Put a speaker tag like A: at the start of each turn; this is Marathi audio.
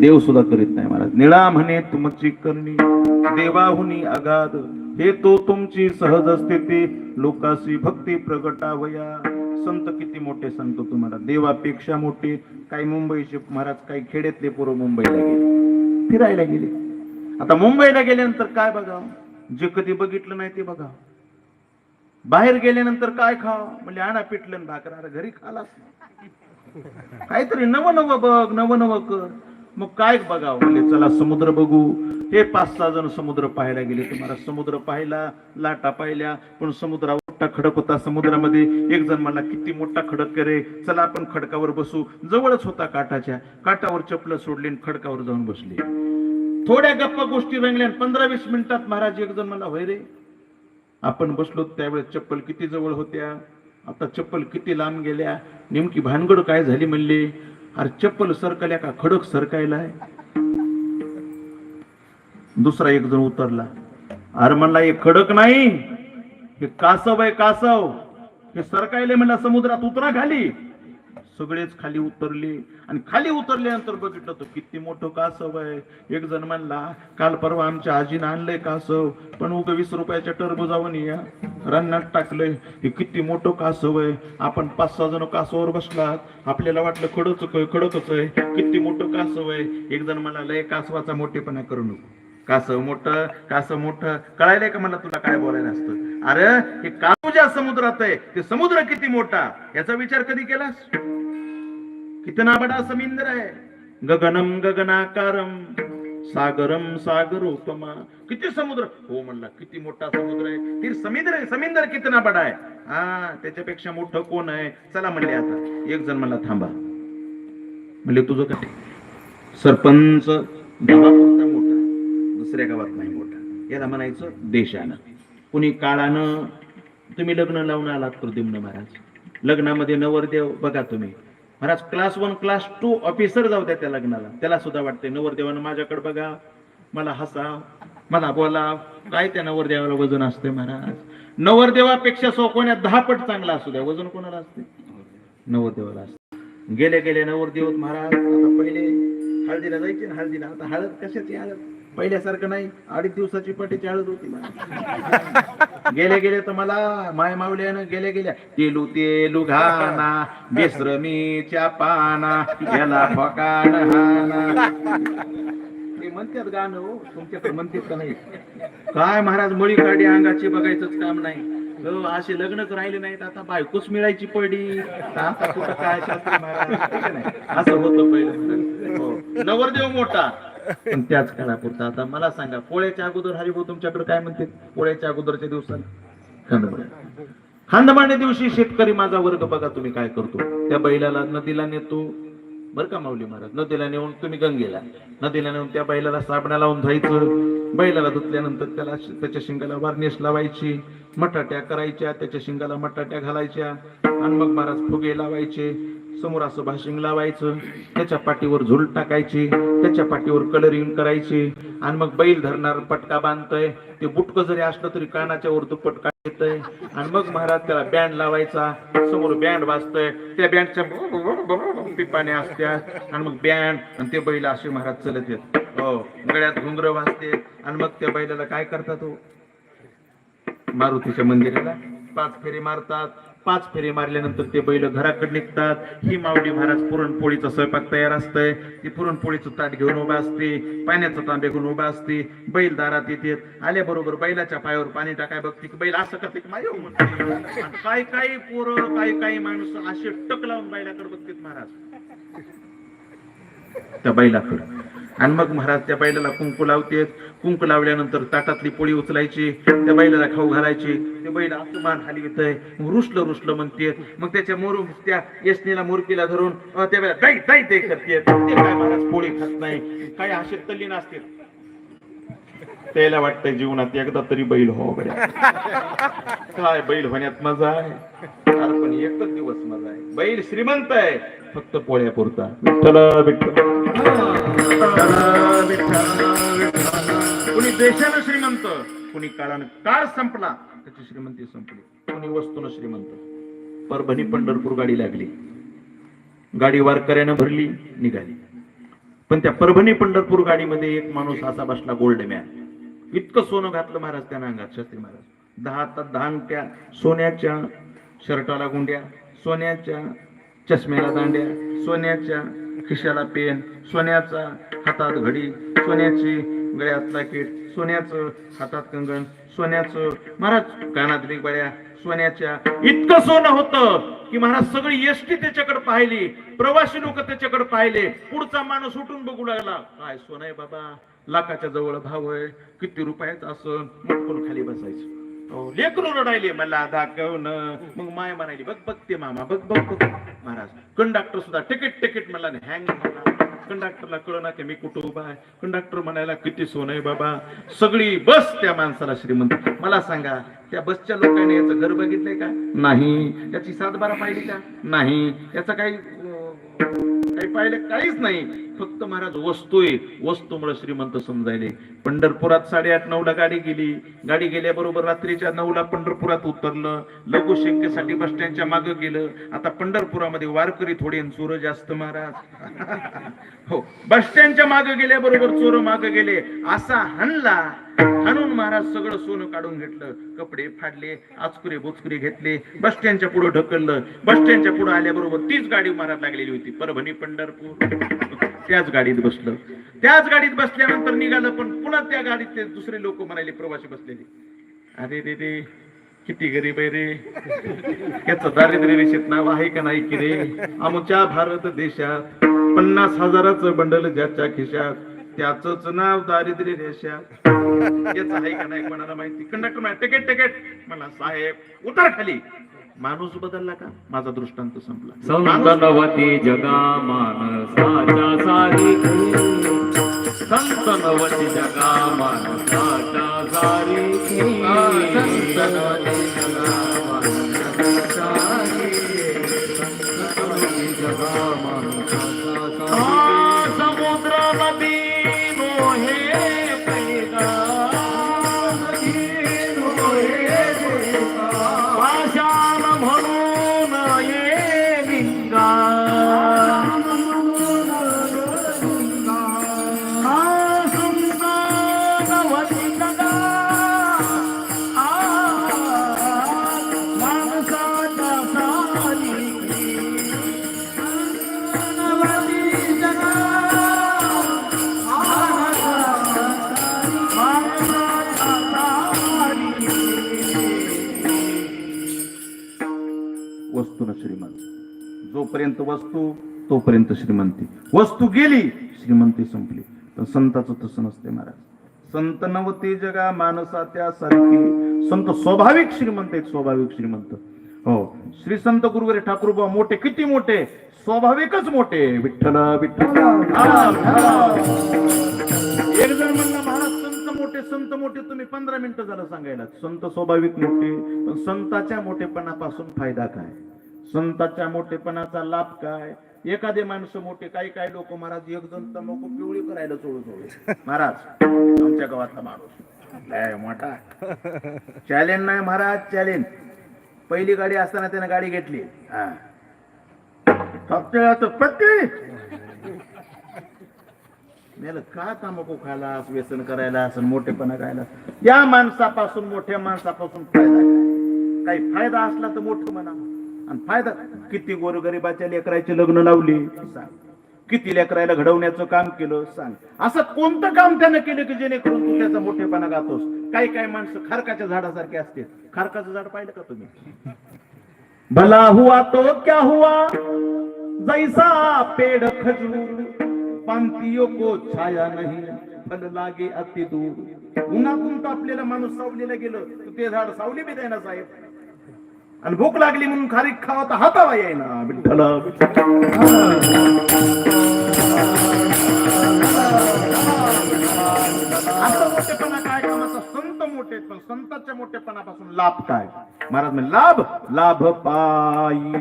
A: देव सुद्धा करीत नाही महाराज. निळा म्हणे तुमची करणी देवाहुनी अगाध. हे तो तुमची सहज स्थिती. लोकाशी भक्ती प्रगटावया. संत किती मोठे सांगतो तुम्हाला देवापेक्षा मोठे. काही मुंबईचे महाराज काही खेड्यातले पोरं मुंबईला गेले. फिरायला गेले. आता मुंबईला गेल्यानंतर काय बघा जे कधी बघितलं नाही ते बघा बाहेर गेल्यानंतर काय खाव? म्हणजे आणा पिटलं आणि भाकर. घरी खालास काहीतरी नवं नवं बघ नवं नवं कर. मग काय बघावं? म्हणजे चला समुद्र बघू. हे पाच सहा जण समुद्र पाहायला गेले. तुम्हाला समुद्र पाहिला लाटा पाहिल्या पण समुद्रावर मोठा खडक होता. समुद्रामध्ये एक जण मला किती मोठा खडक करे चला आपण खडकावर बसू. जवळच होता काठाच्या. काठावर चपलं सोडली आणि खडकावर जाऊन बसले. थोड्या गप्पा गोष्टी रंगल्या पंधरा वीस मिनिटात महाराज एक जण मला होय रे आपण बसलो त्यावेळेस चप्पल किती जवळ होत्या? आता चप्पल किती लांब गेल्या? नेमकी भानगड काय झाली म्हणले? अरे चप्पल सरकल्या का? खडक सरकायला आहे. दुसरा एक जण उतरला. अरे म्हणला हे खडक नाही हे कासव आहे कासव. हे सरकायले म्हणला समुद्रात उतरा खाली. सगळेच खाली उतरले. आणि खाली उतरल्यानंतर बघितलं तर किती मोठं कासव आहे. एक जण म्हणला काल परवा आमच्या आजीनं आणलंय कासव पण उग वीस रुपयाच्या टरबुजावर या रन्नात टाकलंय. हे किती मोठं कासव आहे. आपण पाच सहा जण कासवावर बसलात. आपल्याला वाटलं खडच खडकच आहे. किती मोठं कासव आहे. एक जण मला लय कासवाचा मोठेपणा करू नको. कासव मोठं कासव मोठं. कळायलंय का मला तुला काय बोलायला असतं? अरे हे कासव ज्या समुद्रात आहे ते समुद्र किती मोठा? याचा विचार कधी केलास? कितना बडा समुद्र आहे गगनम गगनाकारम सागरम सागरोपमा किती समुद्र? हो म्हणला किती मोठा समुद्र आहे? ती समुद्र आहे कितना बडा आहे हा त्याच्यापेक्षा मोठं कोण आहे? चला म्हणले आता एक जण मला थांबा. म्हणले तुझं काय? सरपंच गावापुरता मोठा दुसऱ्या गावात नाही मोठा. याला म्हणायचं देशानं. कुणी काळानं तुम्ही लग्न लावून आलात प्रद्युम्न महाराज. लग्नामध्ये नवरदेव बघा तुम्ही. Maharaj class one class two officer जाऊ द्या त्या लग्नाला. त्याला सुद्धा वाटते नवरदेवानं माझ्याकडे बघा. मला हसा मला बोला काय त्या नवरदेवाला वजन असते महाराज? नवरदेवापेक्षा सोकोण्यात दहा पट चांगला असू द्या. वजन कोणाला असते नवरदेवाला असते गेले गेले नवरदेव महाराज. आता पहिले हळदीला जायचे ना हळदीला. आता हळद कशाची हळद? पहिल्यासारखं नाही अडीच दिवसाची पटीची हळद होती गेल्या गेल्या तर मला माय मावल्यानं गेल्या गेल्या तेलू तेलू घाना बेसरमीच्या पाना याला फकाड ते म्हणतात गाणं हो तुमच्याकडे म्हणतात का नाही? काय महाराज मळी काढी अंगाची बघायचंच काम नाही. हो, असे लग्नच राहिले नाहीत आता बायकोच मिळायची पडी. आता कुठं काय असं होतं पहिलं. हो. नवरदेव मोठा. पण त्याच काळापुरता. आता मला सांगा पोळ्याच्या अगोदर हरिभाऊ तुमच्याकडे काय म्हणते? पोळ्याच्या अगोदरच्या दिवसाला खंडमाणे खंडमाणे दिवशी शेतकरी माझा वर्ग बघा तुम्ही काय करतो. त्या बैलाला नदीला नेतो. बर का माऊली महाराज? नदीला नेऊन तुम्ही गंगेला. नदीला नेऊन त्या बैलाला साबणा लावून जायचं बैलाला धुतल्यानंतर त्याला त्याच्या शिंगाला वार्निश लावायची. मटाट्या करायच्या त्याच्या शिंगाला मटाट्या घालायच्या. आणि मग महाराज फुगे लावायचे. समोर असं भाषिंग लावायचं. त्याच्या पाठीवर झुल टाकायची. त्याच्या पाठीवर कलरिंग करायची. आणि मग बैल धरणार पटका बांधतय. ते बुटक जरी असलं तरी कानाच्या वर पटका येतय आणि मग महाराज त्याला बँड लावायचा. समोर बँड वाजतय. त्या बँडच्या पिपाने असत्या. आणि मग बँड आणि ते बैल असे महाराज चलत येत. हो गळ्यात घुंगर वाजते. आणि मग त्या बैलाला काय करतात हो? मारुतीच्या मंदिराला पाच फेरी मारतात. पाच फेरे मारल्यानंतर ते बैल घराकडे निघतात. ही मावडी महाराज पुरणपोळीचा स्वयंपाक तयार असतंय. ती पुरणपोळीचं ताट घेऊन उभा असते. पाण्याचं तांबे घेऊन उभा असते. बैल दारात येते आल्याबरोबर बैलाच्या पायावर पाणी टाकाय बघते की बैल असं करते की माझ्या काही काही पोरं काही काही माणूस असे टक लावून बैलाकडे बघतात महाराज. त्या बैलाकडे. आणि मग महाराज त्या बैलाला कुंकू लावतेत. कुंकू लावल्यानंतर ताटातली पोळी उचलायची त्या बैलाला खाऊ घालायची. ते बैल आसमान खाली येतंय. रुसलं रुसलं म्हणते मग त्याच्या मोर त्या यशनीला मुरकीला धरून त्या वेळेला दाई दाई ते करते ते काय महाराज पोळी खात नाही. काय असे तल्लीन असते त्याला वाटतंय जीवनात एकदा तरी बैल हो बऱ्या काय बैल होण्यात मजा आहे. पण एकच दिवस मजा आहे. बैल श्रीमंत आहे. फक्त पोळ्या पुरता विठ्ठल विठ्ठल. कुणी देशानं श्रीमंत कुणी काळानं काळ संपला त्याची श्रीमंती संपली. कुणी वस्तून श्रीमंत. परभणी पंढरपूर गाडी लागली. गाडी वारकऱ्यानं भरली निघाली. पण त्या परभणी पंढरपूर गाडीमध्ये एक माणूस असा बसला गोल्ड मॅन. इतकं सोनं घातलं महाराज त्या अंगात शास्त्री महाराज. दहा हातात दहा अंगठ्या सोन्याच्या शर्टाला गुंड्या सोन्याच्या चष्म्याला दांड्या सोन्याच्या खिशाला पेन सोन्याचा हातात घडी सोन्याची गळ्यात किट सोन्याचं हातात कंगण सोन्याचं महाराज कानातली बड्या सोन्याच्या इतकं सोनं होतं की महाराज सगळी एसटी त्याच्याकडे पाहिली प्रवासी लोक त्याच्याकडे पाहिले पुढचा माणूस उठून बघू लागला काय सोनं आहे बाबा लाखाच्या जवळ भाव आहे किती रुपयाचा असं मुटकून खाली बसायचं. लेकरू रडायले मला दाखवण. मग माय म्हणाली बघ बघ ते मामा बघ बघ महाराज कंडक्टर सुद्धा तिकीट तिकीट म्हणला हँग कंडक्टरला कळ ना की मी कुठं उभा आहे. कंडक्टर म्हणायला किती सोन आहे बाबा. सगळी बस त्या माणसाला श्रीमंत. मला सांगा त्या बसच्या लोकांनी याचं घर बघितलंय का? नाही. त्याची सातबारा पाहिली का? नाही. याचं काही काही पाहिलं काहीच नाही. फक्त महाराज वस्तू आहे. वस्तूमुळे श्रीमंत समजायले पंढरपुरात साडेआठ नऊला गाडी गेली. गाडी गेल्याबरोबर रात्रीच्या नऊला पंढरपुरात उतरलं. लघुशंकेसाठी बस स्टँडच्या मागं गेलं. आता पंढरपुरामध्ये वारकरी थोडे चोर जास्त महाराज. हो. बस स्टँडच्या मागे गेल्याबरोबर चोर मागे गेले. असा हणला हाणून महाराज सगळं सोनं काढून घेतलं. कपडे फाडले आचकुरे बोचकुरे घेतले. बस स्टँडच्या पुढे ढकललं. बस स्टँडच्या पुढे आल्याबरोबर तीच गाडी महाराज लागलेली होती. परभणी पंढरपूर. त्याच गाडीत बसलं. त्याच गाडीत बसल्यानंतर निघालं पण पुन्हा त्या गाडीत ते दुसरे लोक म्हणाले प्रवासी बसलेले. अरे रे रे किती गरीब आहे रे. याचं दारिद्र्य रेषेत नाव आहे का नाही की रे? आमच्या भारत देशात पन्नास हजाराचं बंडल ज्याच्या खिशात त्याच नाव दारिद्र्य रेषात. याच आहे का नाही कोणाला माहिती? कंडक्टर टिकेट तिकीट तिकीट मला साहेब उतर खाली. माणूस बदलला का? माझा दृष्टांत संपला.
B: संतनवती जगा मानसाच्या सारी संतनवती जगा मानसाच्या सारी संतनवती जगा मानसाच्या सारी संतनवती जगा मानसाच्या सारी समुद्र नदी मोहे पैदा नदी मोहे पाषाण
A: जोपर्यंत वस्तू तोपर्यंत श्रीमंती. वस्तू गेली श्रीमंती संपली. तर संताचं तसं नसते महाराज. संत नवते जगा माणसा त्या सारखी संत स्वाभाविक श्रीमंत एक स्वाभाविक श्रीमंत. हो श्री संत गुरुवरे ठाकूरबा मोठे किती मोठे? स्वाभाविकच मोठे. विठ्ठल विठ्ठल. विठ्ठल. एक जण म्हणला महाराज संत मोठे संत मोठे तुम्ही पंधरा मिनिटं झालं सांगायला. संत स्वाभाविक मोठे पण संताच्या मोठेपणापासून फायदा काय? संताच्या मोठेपणाचा लाभ काय? एखादे माणसं मोठे काही काही लोक महाराज एक जण तंबाखू पिवळी करायला सोडून सोडले महाराज आमच्या गावातला माणूस. लय मोठा. चॅलेंज नाही महाराज चॅलेंज. पहिली गाडी असताना त्याने गाडी घेतली. हा. फक्त का तंबाखू खायला व्यसन करायला असं मोठेपणा खायला? या माणसापासून मोठ्या माणसापासून फायदा काही फायदा असला तर मोठं म्हणा. आणि फायदा किती गोरगरिबाच्या लेकराचे लग्न लावली? सांग. किती लेकरायला घडवण्याचं काम केलं? सांग. असं कोणतं काम त्यानं केलं की जेणेकरून तू त्याचा मोठेपणा गातोस? काही काही माणसं खारकाच्या झाडासारखे असते खारकाचं झाड पाहिलं का तुम्ही? भला हुआ तो क्या हुआ? जैसा पेड़ खजूर पांतियों को छाया नहीं फल लागे अति दूर. उन्हातून तापलेला माणूस सावलीला गेलं तर ते झाड सावली बी देणार साहेब. आणि भूक लागली म्हणून खारीक खावा तर हातावा येईना विठ्ठल असं मोठेपणा काय? कामाचा संत मोठे पण संताच्या मोठेपणापासून लाभ काय? महाराज म्हणजे लाभ लाभ पायी